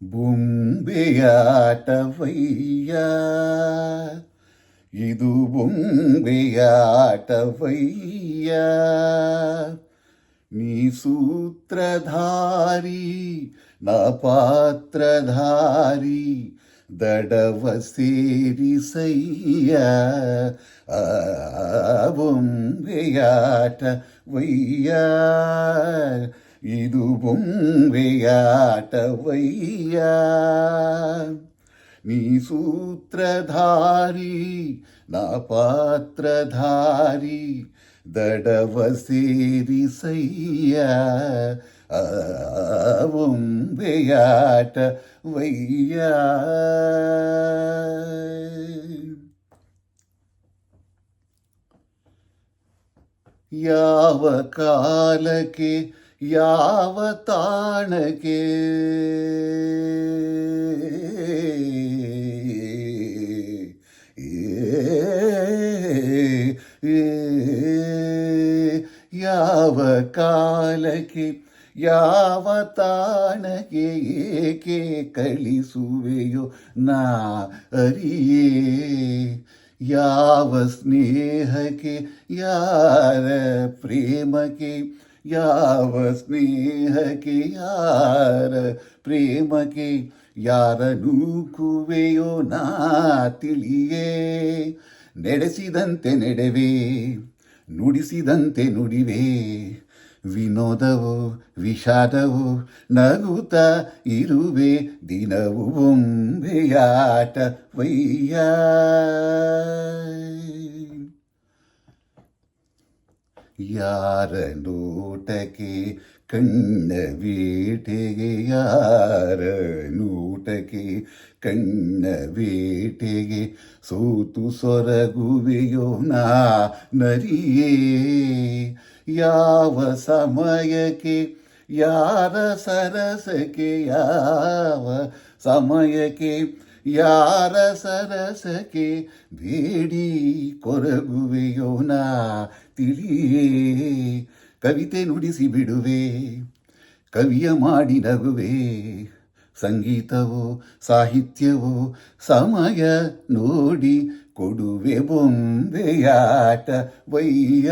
ಬೊಂಬೆಯಾಟವಯ್ಯ ಇದು ಬೊಂಬೆಯಾಟವಯ್ಯ ನೀ ಸೂತ್ರಧಾರಿ ನಾ ಪಾತ್ರಧಾರಿ ದಡವ ಸೇರಿಸಯ್ಯ ಆ ಬೊಂಬೆಯಾಟವಯ್ಯ ಇದು ಬೊಂಬೆಯಾಟವಯ್ಯ ನೀ ಸೂತ್ರಧಾರಿ ನಾ ಪಾತ್ರಧಾರಿ ದಡವ ಸೇರಿಸಯ್ಯ ಆ ಬೊಂಬೆಯಾಟವಯ್ಯ ಯಾವ ಕಾಲಕ್ಕೆ ಯಾವ ತಾಣಕ್ಕೆ ಯಾವ ಕಾಲಕ್ಕೆ ಯಾವ ತಾಣಕ್ಕೆ ಏಕೆ ಕಳಿಸುವೆಯೋ ನಾ ಅರಿಯೇ ಯಾವ ಸ್ನೇಹಕ್ಕೆ ಯಾರ ಪ್ರೇಮಕ್ಕೆ ಯಾವ ಸ್ನೇಹಕ್ಕೆ ಯಾರ ಪ್ರೇಮಕ್ಕೆ ಯಾರ ನೂಕುವೆಯೋ ನಾ ತಿಳಿಯೇ. ನಡೆಸಿದಂತೆ ನಡೆವೆ, ನುಡಿಸಿದಂತೆ ನುಡಿವೆ. ವಿನೋದವೋ, ವಿಷಾದವೋ, ನಗುತ್ತ ಇರುವೆ. ದಿನವು ಬೊಂಬೆಯಾಟ ವಯ್ಯ. ಯಾರ ನೋಟಕ್ಕೆ ಕಣ್ಣ ಬೇಟೆಗೆ ಯಾರ ನೋಟಕ್ಕೆ ಕಣ್ಣ ಬೇಟೆಗೆ ಸೋತು ಸೊರಗುವೆಯೋ ನಾ ನರಿಯೇ ಯಾವ ಸಮಯಕ್ಕೆ, ಯಾರ ಸರಸಕ್ಕೆ, ಯಾವ ಸಮಯಕ್ಕೆ ಯಾರ ಸರಸಕ್ಕೆ ಬೇಡಿ ಕೊರಗುವೆಯೋ ನಾ ತಿಳಿಯೇ. ಕವಿತೆ ನುಡಿಸಿ ಬಿಡುವೆ, ಕವಿಯ ಮಾಡಿ ನಗುವೆ. ಸಂಗೀತವೋ, ಸಾಹಿತ್ಯವೋ, ಸಮಯ ನೋಡಿ ಕೊಡುವೆ ಬೊಂಬೆಯಾಟ ವಯ್ಯ.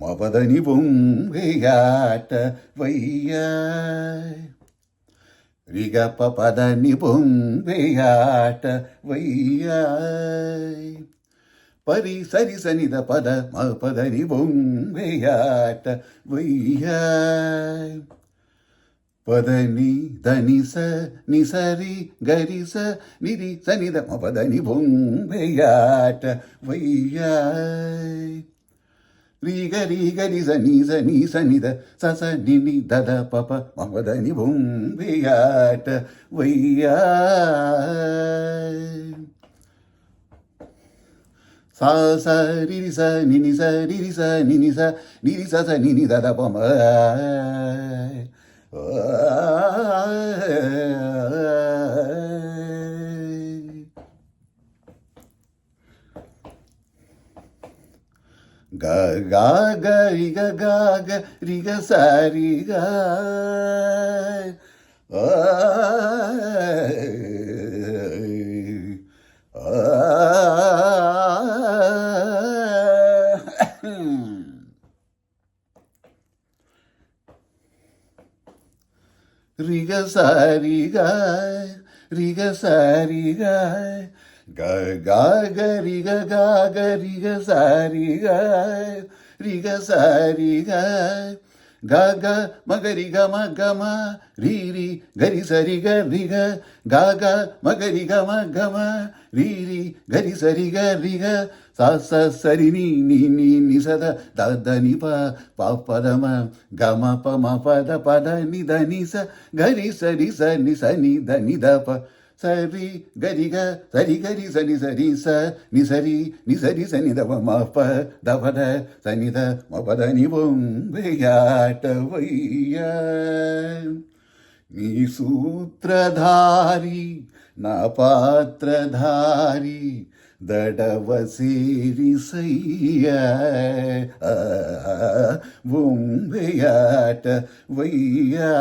ಮಪದನಿ ಬೊಂಬೆಯಾಟ ವಯ್ಯ. రిగప పదని పొంబెయాట వయ్యాయ్. పరి సరి సనిద పద మ పదని బొంబెయాట వయ్యాయ్. పదని దని స ని సరి గరి స నిరి సనిద మ పదని బొంబెయాట వయ్యాయ్. ரீக ரீக நிச நீச நீச நித சச நினி தத பப மமத நிபும் வியாட்ட வையா. சா ச ரிரி ச நினி ச ரிரி ச நினி ச நிரி ச ச நினி தத பம ഗ ഗാഗ രിഗ ഗാഗ ഗ. സരിഗ ரிக சாரிகாய் ഗ சாரிகாய் గరి గరి సారి రిగ సారి గ గ మగరి గ మ గ మ రీ రి గరి సరి గ రి గ గ గ మగరి గ మ గ మ రీ రి గరి సరి గ రి గ స స సరి ని ని ని ని సద ద ద ని ప ప ప ద మ గ మ ప మ ప ద ప ద ని ద ని స గరి సరి స ని స ని ద ని ద ప சரி கரிக சரி கரி சரி சரி ச நி சரி நி சரி சனி தவ மப தவட சனித மபத நிவொங்கையாட்டவைய நீ சூத்திரதாரி न पात्रधारी दडवसेरिसय्य बुम्बयाट वैया